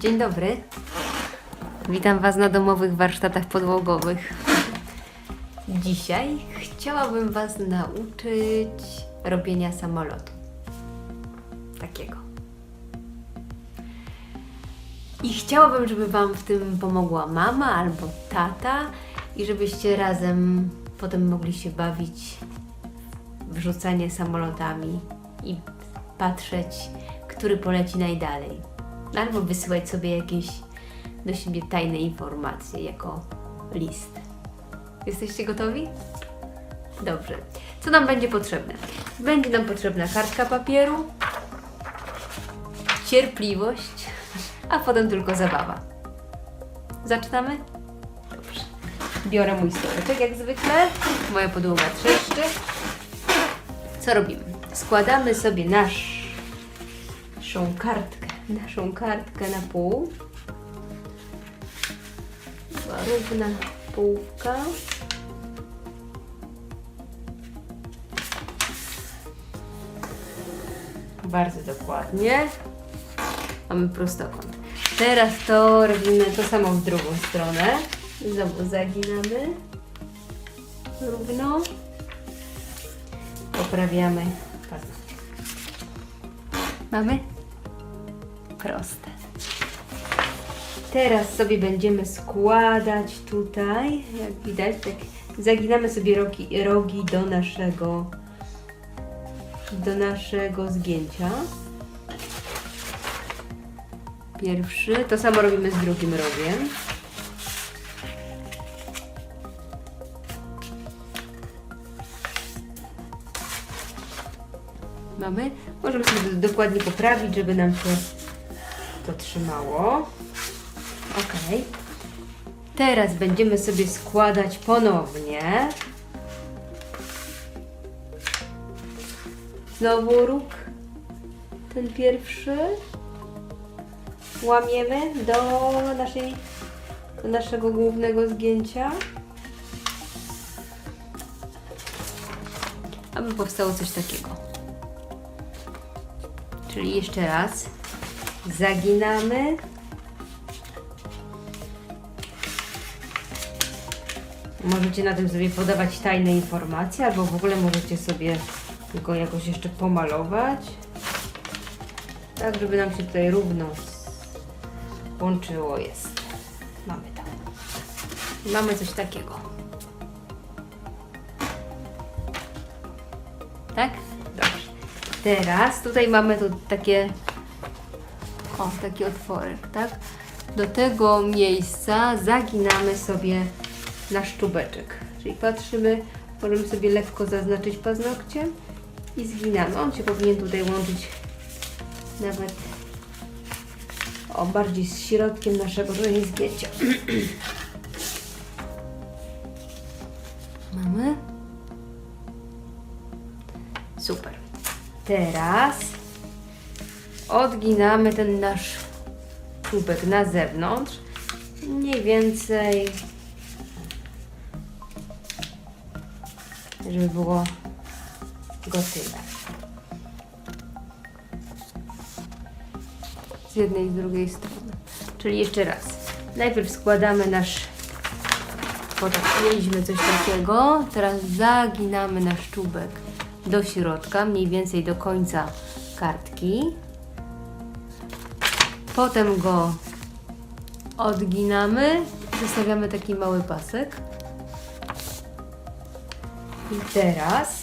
Dzień dobry. Witam Was na domowych warsztatach podłogowych. Dzisiaj chciałabym Was nauczyć robienia samolotu. Takiego. I chciałabym, żeby Wam w tym pomogła mama albo tata i żebyście razem potem mogli się bawić w rzucanie samolotami i patrzeć, który poleci najdalej. Albo wysyłać sobie jakieś do siebie tajne informacje jako list. Jesteście gotowi? Dobrze. Co nam będzie potrzebne? Będzie nam potrzebna kartka papieru, cierpliwość, a potem tylko zabawa. Zaczynamy? Dobrze. Biorę mój stołeczek jak zwykle. Moja podłoga trzeszczy. Co robimy? Składamy sobie nasz, naszą kartkę, naszą kartkę na pół. Była równa połówka. Bardzo dokładnie. Mamy prostokąt. Teraz to robimy to samo w drugą stronę. Znowu zaginamy. Równo. Poprawiamy paznokcie. Mamy? Proste. Teraz sobie będziemy składać tutaj, jak widać, tak zaginamy sobie rogi, rogi do naszego do naszego zgięcia. Pierwszy, to samo robimy z drugim rogiem. Mamy. Możemy sobie dokładnie poprawić, żeby nam się to trzymało. Ok. Teraz będziemy sobie składać ponownie. Znowu róg. Ten pierwszy. Łamiemy do naszej do naszego głównego zgięcia. Aby powstało coś takiego. Czyli jeszcze raz zaginamy. Możecie na tym sobie podawać tajne informacje, albo w ogóle możecie sobie go jakoś jeszcze pomalować. Tak, żeby nam się tutaj równo łączyło jest. Mamy to. Mamy coś takiego. Tak? Dobrze. Teraz tutaj mamy tu takie o, taki otworek, tak? Do tego miejsca zaginamy sobie nasz czubeczek. Czyli patrzymy, możemy sobie lekko zaznaczyć paznokciem i zginamy. On się powinien tutaj łączyć nawet o bardziej z środkiem naszego zgięcia. Mamy. Super. Teraz odginamy ten nasz czubek na zewnątrz. Mniej więcej, żeby było go tyle. Z jednej i z drugiej strony. Czyli jeszcze raz. Najpierw składamy nasz bo tak, mieliśmy coś takiego. Teraz zaginamy nasz czubek do środka, mniej więcej do końca kartki. Potem go odginamy, zostawiamy taki mały pasek. I teraz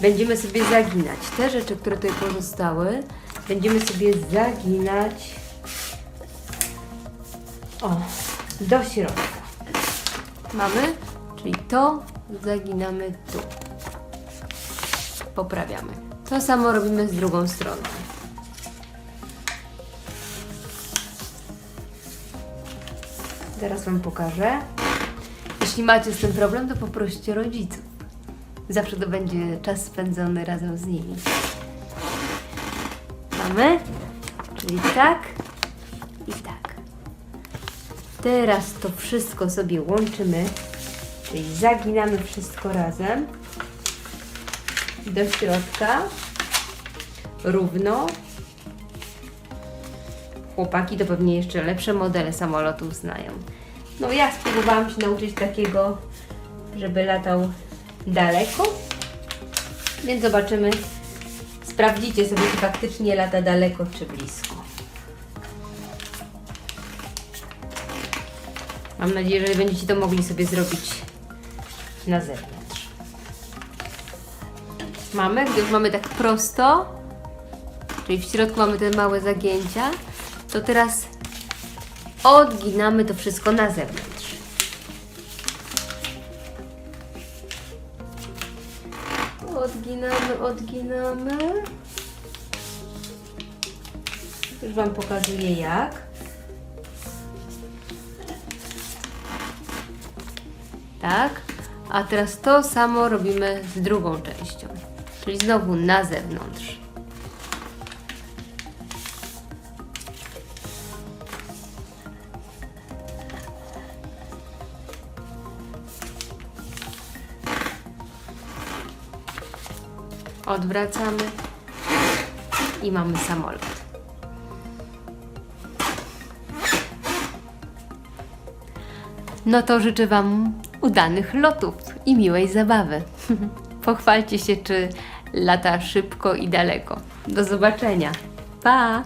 będziemy sobie zaginać te rzeczy, które tutaj pozostały. Będziemy sobie zaginać o, do środka. Mamy, czyli to zaginamy tu. Poprawiamy. To samo robimy z drugą stroną. Zaraz Wam pokażę. Jeśli macie z tym problem, to poproście rodziców. Zawsze to będzie czas spędzony razem z nimi. Mamy? Czyli tak i tak. Teraz to wszystko sobie łączymy, czyli zaginamy wszystko razem do środka, równo, chłopaki to pewnie jeszcze lepsze modele samolotów znają. No ja spróbowałam się nauczyć takiego, żeby latał daleko. Więc zobaczymy, sprawdzicie sobie, czy faktycznie lata daleko, czy blisko. Mam nadzieję, że będziecie to mogli sobie zrobić na zewnątrz. Mamy, gdy już mamy tak prosto, czyli w środku mamy te małe zagięcia, to teraz odginamy to wszystko na zewnątrz. Odginamy, odginamy. Już Wam pokazuję jak. Tak. A teraz to samo robimy z drugą częścią. Czyli znowu na zewnątrz. Odwracamy i mamy samolot. No to życzę Wam udanych lotów i miłej zabawy. Pochwalcie się, czy lata szybko i daleko. Do zobaczenia. Pa!